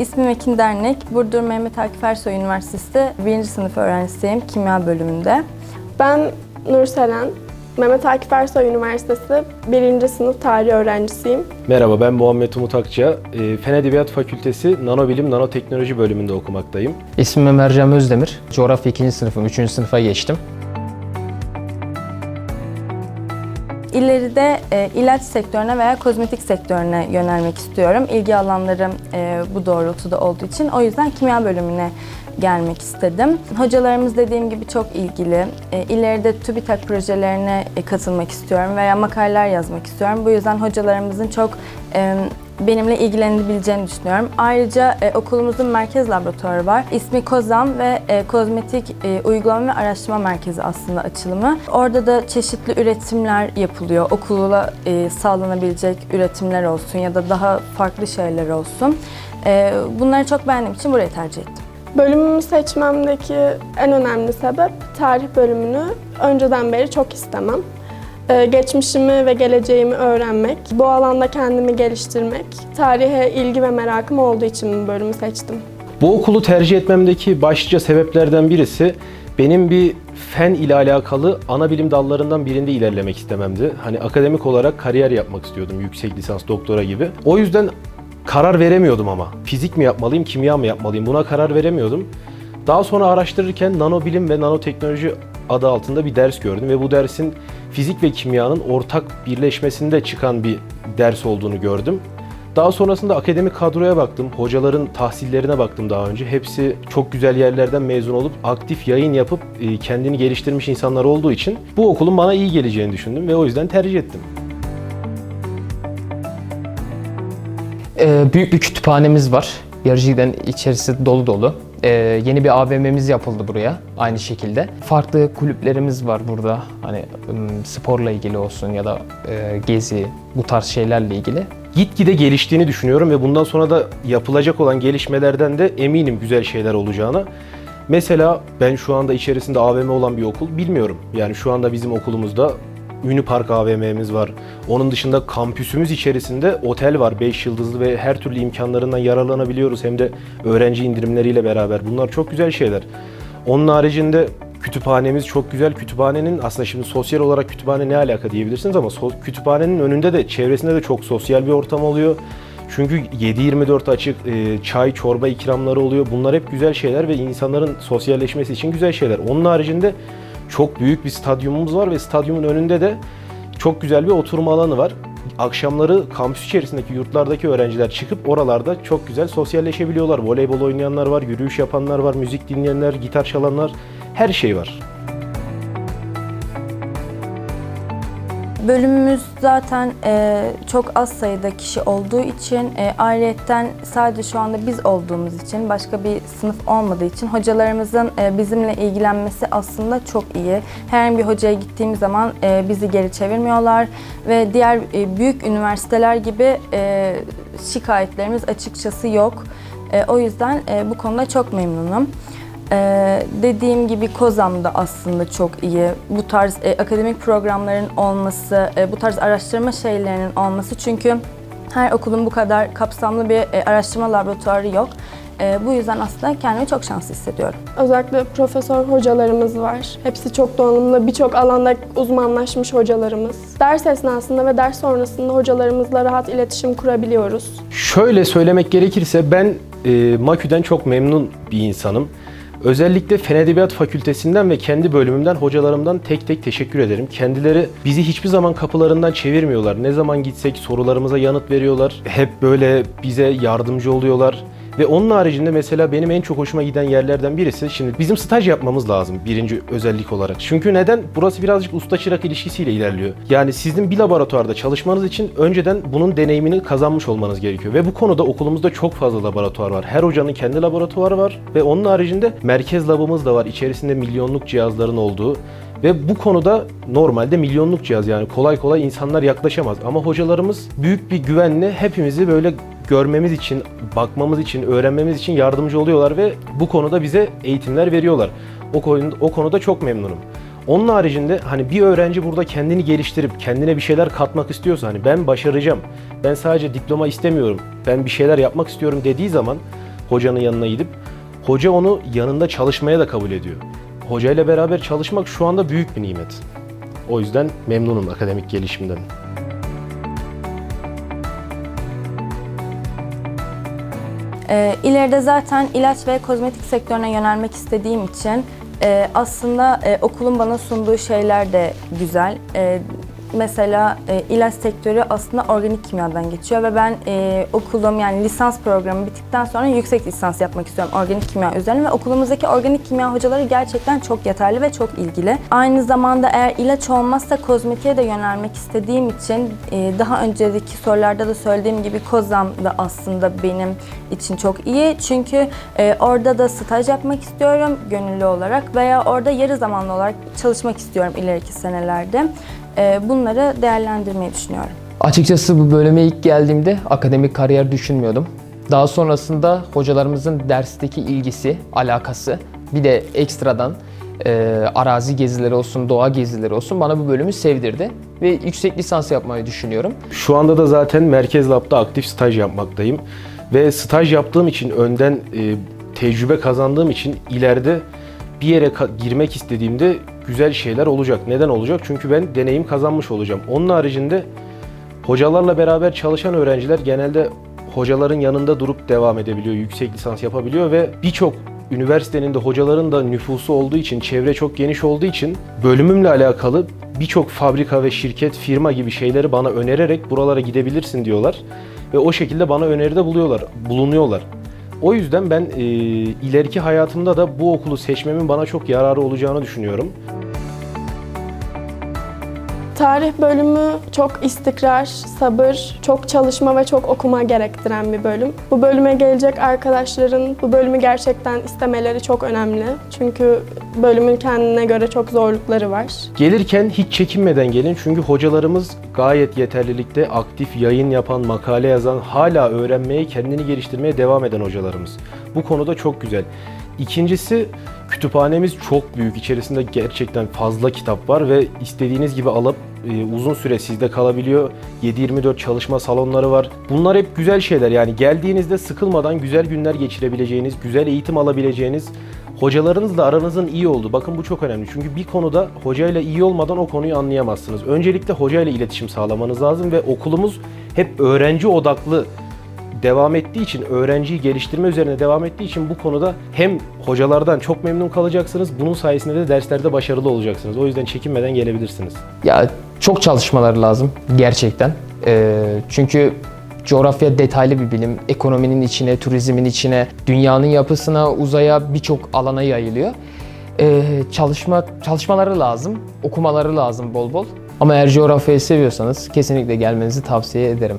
İsmim Ekin Dernek. Burdur Mehmet Akif Ersoy Üniversitesi'de 1. sınıf öğrencisiyim kimya bölümünde. Ben Nurselen, Mehmet Akif Ersoy Üniversitesi 1. sınıf tarih öğrencisiyim. Merhaba ben Muhammed Umut Akça. E, Fen Edebiyat Fakültesi Nanobilim Nanoteknoloji bölümünde okumaktayım. İsmim Mercan Özdemir. Coğrafya 2. sınıfım, 3. sınıfa geçtim. İleride e, ilaç sektörüne veya kozmetik sektörüne yönelmek istiyorum. İlgi alanlarım e, bu doğrultuda olduğu için. O yüzden kimya bölümüne gelmek istedim. Hocalarımız dediğim gibi çok ilgili. E, ileride TÜBİTAK projelerine e, katılmak istiyorum veya makaleler yazmak istiyorum. Bu yüzden hocalarımızın çok e, benimle ilgilenebileceğini düşünüyorum. Ayrıca e, okulumuzun merkez laboratuvarı var. İsmi Kozam ve e, Kozmetik e, Uygulama ve Araştırma Merkezi aslında açılımı. Orada da çeşitli üretimler yapılıyor. Okula e, sağlanabilecek üretimler olsun ya da daha farklı şeyler olsun. E, bunları çok beğendiğim için burayı tercih ettim. Bölümümü seçmemdeki en önemli sebep tarih bölümünü önceden beri çok istemem. Ee, Geçmişimi ve geleceğimi öğrenmek, bu alanda kendimi geliştirmek, tarihe ilgi ve merakım olduğu için bu bölümü seçtim. Bu okulu tercih etmemdeki başlıca sebeplerden birisi benim bir fen ile alakalı ana bilim dallarından birinde ilerlemek istememdi. Hani akademik olarak kariyer yapmak istiyordum yüksek lisans, doktora gibi. O yüzden karar veremiyordum ama. Fizik mi yapmalıyım, kimya mı yapmalıyım buna karar veremiyordum. Daha sonra araştırırken nanobilim ve nanoteknoloji adı altında bir ders gördüm ve bu dersin fizik ve kimyanın ortak birleşmesinde çıkan bir ders olduğunu gördüm. Daha sonrasında akademik kadroya baktım, hocaların tahsillerine baktım daha önce. Hepsi çok güzel yerlerden mezun olup aktif yayın yapıp e, kendini geliştirmiş insanlar olduğu için bu okulun bana iyi geleceğini düşündüm ve o yüzden tercih ettim. Ee, büyük bir kütüphanemiz var. Gerçekten içerisi dolu dolu. Ee, yeni bir AVM'miz yapıldı buraya aynı şekilde. Farklı kulüplerimiz var burada. Hani sporla ilgili olsun ya da e, gezi bu tarz şeylerle ilgili. Gitgide geliştiğini düşünüyorum ve bundan sonra da yapılacak olan gelişmelerden de eminim güzel şeyler olacağına. Mesela ben şu anda içerisinde AVM olan bir okul bilmiyorum. Yani şu anda bizim okulumuzda Ünlü Park AVM'miz var. Onun dışında kampüsümüz içerisinde otel var 5 yıldızlı ve her türlü imkanlarından yararlanabiliyoruz. Hem de öğrenci indirimleriyle beraber. Bunlar çok güzel şeyler. Onun haricinde kütüphanemiz çok güzel. Kütüphanenin aslında şimdi sosyal olarak kütüphane ne alaka diyebilirsiniz ama so- kütüphanenin önünde de çevresinde de çok sosyal bir ortam oluyor. Çünkü 7-24 açık e, çay, çorba ikramları oluyor. Bunlar hep güzel şeyler ve insanların sosyalleşmesi için güzel şeyler. Onun haricinde çok büyük bir stadyumumuz var ve stadyumun önünde de çok güzel bir oturma alanı var. Akşamları kampüs içerisindeki yurtlardaki öğrenciler çıkıp oralarda çok güzel sosyalleşebiliyorlar. Voleybol oynayanlar var, yürüyüş yapanlar var, müzik dinleyenler, gitar çalanlar, her şey var. Bölümümüz zaten e, çok az sayıda kişi olduğu için e, ayrıyetten sadece şu anda biz olduğumuz için başka bir sınıf olmadığı için hocalarımızın e, bizimle ilgilenmesi aslında çok iyi. Herhangi bir hocaya gittiğimiz zaman e, bizi geri çevirmiyorlar ve diğer e, büyük üniversiteler gibi e, şikayetlerimiz açıkçası yok. E, o yüzden e, bu konuda çok memnunum. Ee, dediğim gibi Kozam da aslında çok iyi. Bu tarz e, akademik programların olması, e, bu tarz araştırma şeylerinin olması çünkü her okulun bu kadar kapsamlı bir e, araştırma laboratuvarı yok. E, bu yüzden aslında kendimi çok şanslı hissediyorum. Özellikle profesör hocalarımız var. Hepsi çok donanımlı, birçok alanda uzmanlaşmış hocalarımız. Ders esnasında ve ders sonrasında hocalarımızla rahat iletişim kurabiliyoruz. Şöyle söylemek gerekirse ben e, MAKÜ'den çok memnun bir insanım. Özellikle Fen Edebiyat Fakültesinden ve kendi bölümümden hocalarımdan tek tek teşekkür ederim. Kendileri bizi hiçbir zaman kapılarından çevirmiyorlar. Ne zaman gitsek sorularımıza yanıt veriyorlar. Hep böyle bize yardımcı oluyorlar. Ve onun haricinde mesela benim en çok hoşuma giden yerlerden birisi şimdi bizim staj yapmamız lazım birinci özellik olarak. Çünkü neden? Burası birazcık usta çırak ilişkisiyle ilerliyor. Yani sizin bir laboratuvarda çalışmanız için önceden bunun deneyimini kazanmış olmanız gerekiyor. Ve bu konuda okulumuzda çok fazla laboratuvar var. Her hocanın kendi laboratuvarı var ve onun haricinde merkez labımız da var. İçerisinde milyonluk cihazların olduğu. Ve bu konuda normalde milyonluk cihaz yani kolay kolay insanlar yaklaşamaz. Ama hocalarımız büyük bir güvenle hepimizi böyle görmemiz için, bakmamız için, öğrenmemiz için yardımcı oluyorlar ve bu konuda bize eğitimler veriyorlar. O konuda, o konuda çok memnunum. Onun haricinde hani bir öğrenci burada kendini geliştirip kendine bir şeyler katmak istiyorsa hani ben başaracağım, ben sadece diploma istemiyorum, ben bir şeyler yapmak istiyorum dediği zaman hocanın yanına gidip hoca onu yanında çalışmaya da kabul ediyor. Hocayla beraber çalışmak şu anda büyük bir nimet. O yüzden memnunum akademik gelişimden. E, ileride zaten ilaç ve kozmetik sektörüne yönelmek istediğim için e, aslında e, okulun bana sunduğu şeyler de güzel. E, mesela e, ilaç sektörü aslında organik kimyadan geçiyor ve ben e, okulum yani lisans programı bittikten sonra yüksek lisans yapmak istiyorum organik kimya üzerine ve okulumuzdaki organik kimya hocaları gerçekten çok yeterli ve çok ilgili. Aynı zamanda eğer ilaç olmazsa kozmetiğe de yönelmek istediğim için e, daha önceki sorularda da söylediğim gibi kozam da aslında benim için çok iyi. Çünkü e, orada da staj yapmak istiyorum gönüllü olarak veya orada yarı zamanlı olarak çalışmak istiyorum ileriki senelerde. E, bunları değerlendirmeyi düşünüyorum. Açıkçası bu bölüme ilk geldiğimde akademik kariyer düşünmüyordum. Daha sonrasında hocalarımızın dersteki ilgisi, alakası bir de ekstradan e, arazi gezileri olsun, doğa gezileri olsun bana bu bölümü sevdirdi. Ve yüksek lisans yapmayı düşünüyorum. Şu anda da zaten Merkez Lab'da aktif staj yapmaktayım. Ve staj yaptığım için önden e, tecrübe kazandığım için ileride bir yere girmek istediğimde güzel şeyler olacak. Neden olacak? Çünkü ben deneyim kazanmış olacağım. Onun haricinde hocalarla beraber çalışan öğrenciler genelde hocaların yanında durup devam edebiliyor, yüksek lisans yapabiliyor ve birçok üniversitenin de hocaların da nüfusu olduğu için, çevre çok geniş olduğu için bölümümle alakalı birçok fabrika ve şirket, firma gibi şeyleri bana önererek buralara gidebilirsin diyorlar. Ve o şekilde bana öneride buluyorlar, bulunuyorlar. O yüzden ben e, ileriki hayatımda da bu okulu seçmemin bana çok yararı olacağını düşünüyorum. Tarih bölümü çok istikrar, sabır, çok çalışma ve çok okuma gerektiren bir bölüm. Bu bölüme gelecek arkadaşların bu bölümü gerçekten istemeleri çok önemli. Çünkü bölümün kendine göre çok zorlukları var. Gelirken hiç çekinmeden gelin çünkü hocalarımız gayet yeterlilikte aktif yayın yapan, makale yazan, hala öğrenmeye, kendini geliştirmeye devam eden hocalarımız. Bu konuda çok güzel. İkincisi kütüphanemiz çok büyük. İçerisinde gerçekten fazla kitap var ve istediğiniz gibi alıp e, uzun süre sizde kalabiliyor. 7-24 çalışma salonları var. Bunlar hep güzel şeyler. Yani geldiğinizde sıkılmadan güzel günler geçirebileceğiniz, güzel eğitim alabileceğiniz Hocalarınızla aranızın iyi oldu. Bakın bu çok önemli. Çünkü bir konuda hocayla iyi olmadan o konuyu anlayamazsınız. Öncelikle hocayla iletişim sağlamanız lazım ve okulumuz hep öğrenci odaklı devam ettiği için, öğrenciyi geliştirme üzerine devam ettiği için bu konuda hem hocalardan çok memnun kalacaksınız, bunun sayesinde de derslerde başarılı olacaksınız. O yüzden çekinmeden gelebilirsiniz. Ya çok çalışmaları lazım gerçekten. Ee, çünkü coğrafya detaylı bir bilim. Ekonominin içine, turizmin içine, dünyanın yapısına, uzaya birçok alana yayılıyor. Ee, çalışma çalışmaları lazım, okumaları lazım bol bol. Ama eğer coğrafyayı seviyorsanız kesinlikle gelmenizi tavsiye ederim.